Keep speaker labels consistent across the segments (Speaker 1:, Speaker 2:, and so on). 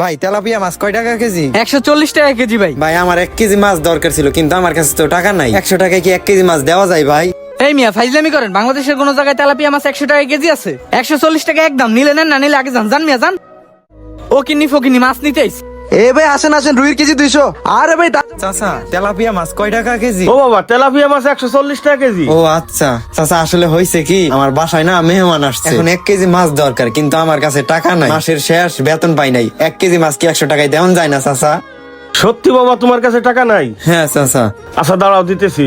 Speaker 1: ভাই তেলাপিয়া মাছ কয় টাকা কেজি?
Speaker 2: একশো চল্লিশ টাকা কেজি ভাই।
Speaker 1: ভাই আমার এক কেজি মাছ দরকার ছিল কিন্তু আমার কাছে তো টাকা নাই। একশো টাকায় কি এক কেজি মাছ দেওয়া যায় ভাই?
Speaker 2: এই মিয়া ফাইজলামি করেন। বাংলাদেশের কোন জায়গায় তেলাপিয়া মাছ একশো টাকা কেজি আছে? একশো চল্লিশ টাকা একদম নিলে নেন না নিলে আগে যান। জান মিয়া যান। ও কিনি ফকিনি মাছ নিতে আইছে।
Speaker 3: এ ভাই আসেন আসেন রুইর কেজি দুইশো। আরে ভাই
Speaker 1: চাচা তেলাপিয়া মাছ কয় টাকা কেজি?
Speaker 4: ও বাবা তেলাপিয়া মাছ একশো চল্লিশ টাকা কেজি।
Speaker 1: ও আচ্ছা। চাচা আসলে হয়েছে কি আমার বাসায় না মেহমান আসছে। এখন এক কেজি মাছ দরকার কিন্তু আমার কাছে টাকা নাই। মাসের শেষ বেতন পাই নাই। এক কেজি মাছ কি একশো টাকায় দেওয়া যায় না চাচা?
Speaker 4: সত্যি বাবা তোমার কাছে টাকা নাই?
Speaker 1: হ্যাঁ চাচা।
Speaker 4: আচ্ছা দাঁড়াও দিতেছি।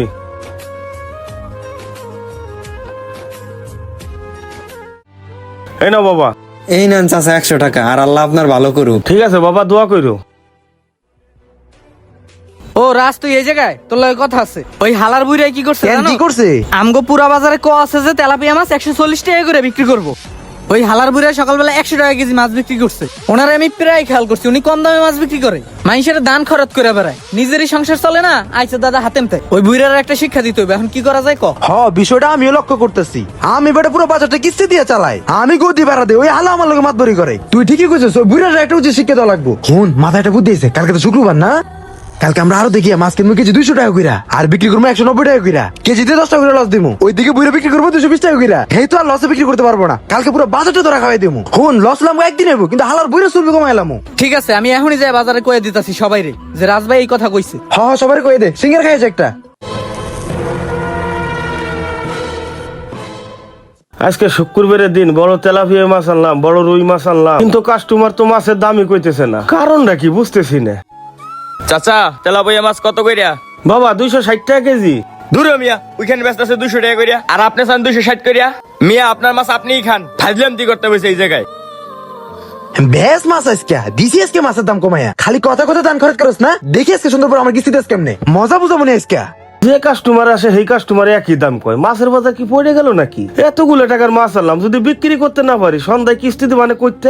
Speaker 4: এই না বাবা।
Speaker 1: এই নেন চাচা একশো টাকা আর আল্লাহ আপনার ভালো করুক।
Speaker 4: ঠিক আছে বাবা দোয়া করো
Speaker 2: ও রাজ তুই এই জায়গায়? তোর লগে কথা আছে। ওই হালার বুড়ি কি করছে
Speaker 3: কি করছে?
Speaker 2: আমগো পুরা বাজারে ক আছে যে তেলাপিয়া মাছ একশো চল্লিশ টাকা করে বিক্রি করব। ওই হালার বুড়াই সকালবেলা একশো টাকা কেজি মাছ বিক্রি করছে। ওনার আমি প্রায় খেয়াল করছি, উনি কম দামে মাছ বিক্রি করে। মানুষের দান খরচ করে বেড়ায়। নিজেরই সংসার চলে না আইসে দাদা তাই ওই বুড়ার একটা শিক্ষা দিতে হবে, এখন কি করা যায় ক?
Speaker 3: হ, বিষয়টা আমিও লক্ষ্য করতেছি। আমি বেটা পুরো বাজারটা কিস্তি দিয়ে চালাই। আমি গদি ভাড়া দিই, ওই হালা আমার লোকে মাতবরি করে। তুই ঠিকই কইছিস, ওই বুড়াটা একটা উচিত শিক্ষা দেওয়া লাগবো। হুন একটা বুদ্ধি কালকে তো শুক্রবার না? কালকে আমরা আরও দেখি মাছ কিনবো কেজি দুইশো টাকা কইরা আর বিক্রি করব একশো নব্বই টাকা কইরা। কেজিতে দশ টাকা করে লস দিমু। ওইদিকে বুড়ে বিক্রি করব দুশো বিশ টাকা কইরা। এই তো আর লসে বিক্রি করতে পারব না। কালকে পুরো বাজারটা ধরা খাওয়াই দিমু। হুন লস লাম একদিন হইব কিন্তু হালার বুড়ে চলবে কমাইলামু
Speaker 2: ঠিক আছে আমি এখনই যাই বাজারে কয়ে দিতাছি সবাই রে যে রাজভাই এই কথা কইছে।
Speaker 3: হ হ সবাই কয়ে দে। সিঙ্গার খাইছে একটা।
Speaker 4: আজকে শুক্রবারের দিন বড় তেলাপিয়া মাছ আনলাম বড় রুই মাছ আনলাম। কিন্তু কাস্টমার তো মাছের দামই কইতেছে না। কারণটা কি বুঝতেছি না।
Speaker 5: চাচা তেলাপইয়া মাছ কত কইরা?
Speaker 4: বাবা দুইশো ষাট টাকা কেজি।
Speaker 5: দূরে মিয়া ওইখানে ব্যস্ত আছে দুশো টাকা করিয়া আর আপনি চান দুশো ষাট করিয়া মিয়া আপনার মাছ আপনিই খান। ফাজলাম দি করতে বসে এই জায়গায়।
Speaker 3: বেশ মাছ আজকে। দিছি আজকে মাছের দাম কমাইয়া খালি কথা কথা দান খরচ করস না? দেখি আজকে সুন্দর করে আমার কিস্তি দেশ কেমনে? মজা বুঝা মনে আজকে।
Speaker 4: যে কাস্টমার আসে সেই কাস্টমার একই দাম কয়। মাছের বাজার কি পড়ে গেল নাকি? এতগুলো টাকার মাছ আনলাম যদি বিক্রি করতে না পারি সন্ধ্যায় কিস্তিতে মানে করতে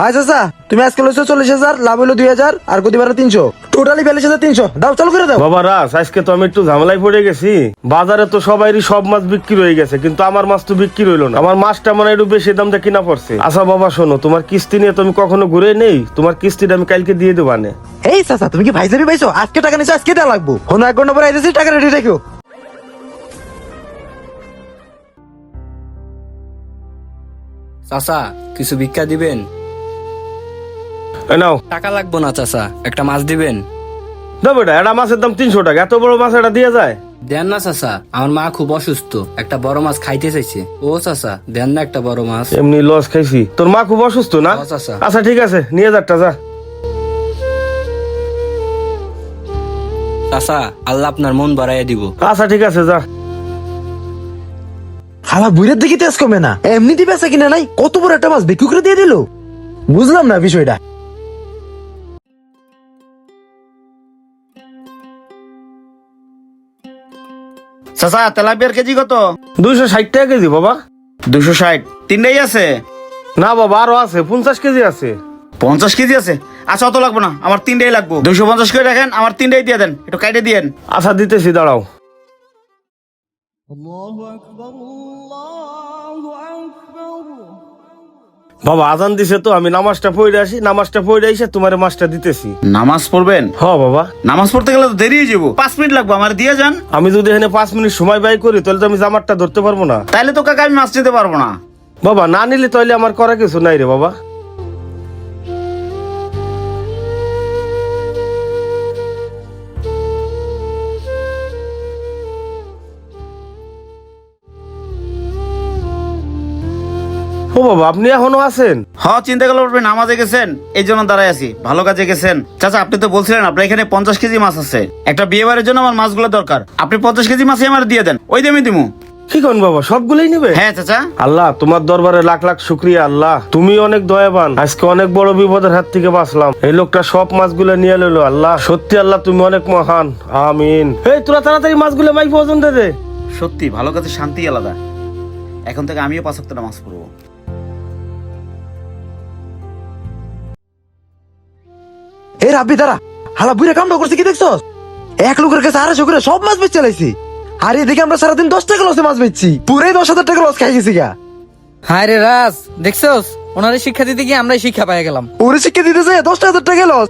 Speaker 3: হাই চাচা তুমি আজকে লইছো চল্লিশ হাজার লাভ হইল দুই হাজার আর গতিবার তিনশো। টোটালি বিয়াল্লিশ হাজার তিনশো। দাও চালু করে দাও।
Speaker 4: বাবা রাস আজকে তো আমি একটু ঝামেলায় পড়ে গেছি। বাজারে তো সবাইরই সব মাছ বিক্রি হয়ে গেছে কিন্তু আমার মাছ তো বিক্রি হইল না। আমার মাছটা মানে একটু বেশি দাম দিয়ে কিনা পড়ছে। আচ্ছা বাবা শোনো তোমার কিস্তি নিয়ে তুমি কখনো ঘুরে নেই। তোমার কিস্তিটা আমি কালকে দিয়ে দেবো আনে।
Speaker 3: এই চাচা তুমি কি ভাইজাবি পাইছো? আজকে টাকা নিছো আজকে দেওয়া লাগবো। হন এক ঘণ্টা পরে আইতেছি টাকা রেডি রাখো।
Speaker 6: চাচা কিছু ভিক্ষা দিবেন?
Speaker 4: নাও।
Speaker 6: টাকা লাগবো না চাচা। একটা মাছ দিবেন?
Speaker 4: না বেটা এটা মাছের দাম তিনশো টাকা। এত বড় মাছ এটা দিয়ে যায়?
Speaker 6: দেন না চাচা। আমার মা খুব অসুস্থ। একটা বড় মাছ খাইতে চাইছে। ও চাচা দেন না একটা বড় মাছ।
Speaker 4: এমনি লস খাইছি। তোর মা খুব অসুস্থ না। আচ্ছা ঠিক আছে। নিয়ে যারটা যা।
Speaker 6: চাচা আল্লাহ আপনার মন বাড়াইয়া দিব।
Speaker 4: আচ্ছা ঠিক আছে যা।
Speaker 3: হালা বুইরের দেখি তেজ কমে না। এমনি দিবে কিনা নাই কত বড় একটা মাছ বিক্রি করে দিয়ে দিল? বুঝলাম না বিষয়টা।
Speaker 7: চাচা তেলাপিয়ার কেজি কত?
Speaker 4: দুইশো ষাট টাকা কেজি বাবা।
Speaker 7: দুশো ষাট। তিনটাই আছে?
Speaker 4: না বাবা আরও আছে পঞ্চাশ কেজি আছে।
Speaker 7: পঞ্চাশ কেজি আছে? আচ্ছা অত লাগবো না আমার তিনটাই লাগবো। দুশো পঞ্চাশ করে রাখেন আমার তিনটাই দিয়ে দেন একটু কাইটে দিয়েন।
Speaker 4: আচ্ছা দিতেছি দাঁড়াও। বাবা আজান দিছে তো আমি নামাজটা পড়ে আসি নামাজটা পড়ে এসে তোমার মাছটা দিতেছি।
Speaker 7: নামাজ পড়বেন?
Speaker 4: হ বাবা।
Speaker 7: নামাজ পড়তে গেলে তো দেরি হয়ে যাব। পাঁচ মিনিট লাগবে আমার দিয়ে যান।
Speaker 4: আমি যদি এখানে পাঁচ মিনিট সময় ব্যয় করি তাহলে তো আমি জামারটা ধরতে পারব না।
Speaker 7: তাহলে তো কাকা আমি মাছ দিতে পারব না।
Speaker 4: বাবা না নিলে তাহলে আমার করা কিছু নাই রে বাবা। ও বাবা আপনি এখনও আছেন?
Speaker 7: হ চিন্তা করলে পারবেন নামাজে গেছেন এই জন্য দাঁড়ায় আছি ভালো কাজে গেছেন। চাচা আপনি তো বলছিলেন আপনার এখানে পঞ্চাশ কেজি মাছ আছে। একটা বিয়ে বাড়ির জন্য আমার মাছগুলো দরকার। আপনি পঞ্চাশ কেজি মাছই আমার দিয়ে দেন ওই দিয়ে আমি দিমু।
Speaker 4: কি কোন বাবা সবগুলোই নেবে?
Speaker 7: হ্যাঁ চাচা।
Speaker 4: আল্লাহ তোমার দরবারে লাখ লাখ শুক্রিয়া আল্লাহ। তুমি অনেক দয়াবান আজকে অনেক বড় বিপদের হাত থেকে বাঁচলাম। এই লোকটা সব মাছগুলো নিয়ে এলো আল্লাহ। সত্যি আল্লাহ তুমি অনেক মহান। আমিন। এই তোরা তাড়াতাড়ি মাছগুলো মাই পর্যন্ত দে।
Speaker 7: সত্যি ভালো কাজে শান্তি আলাদা। এখন থেকে আমিও পাঁচ মাছ পড়ব।
Speaker 3: এই রাব্বি দাঁড়া। হালা বুড়ে কামটা করছে কি দেখছস? এক লোকের কাছে আড়াইশো করে সব মাছ বেচ চালাইছি আর এদিকে আমরা সারাদিন দশ টাকা লসে মাছ বেচছি। পুরাই দশ হাজার টাকা লস খাই গেছি গা।
Speaker 2: হায় রে রাজ দেখছোস? ওনারে শিক্ষা দিতে গিয়ে আমরা শিক্ষা পাই গেলাম।
Speaker 3: ওরে শিক্ষা দিতেছে দশ হাজার টাকা লস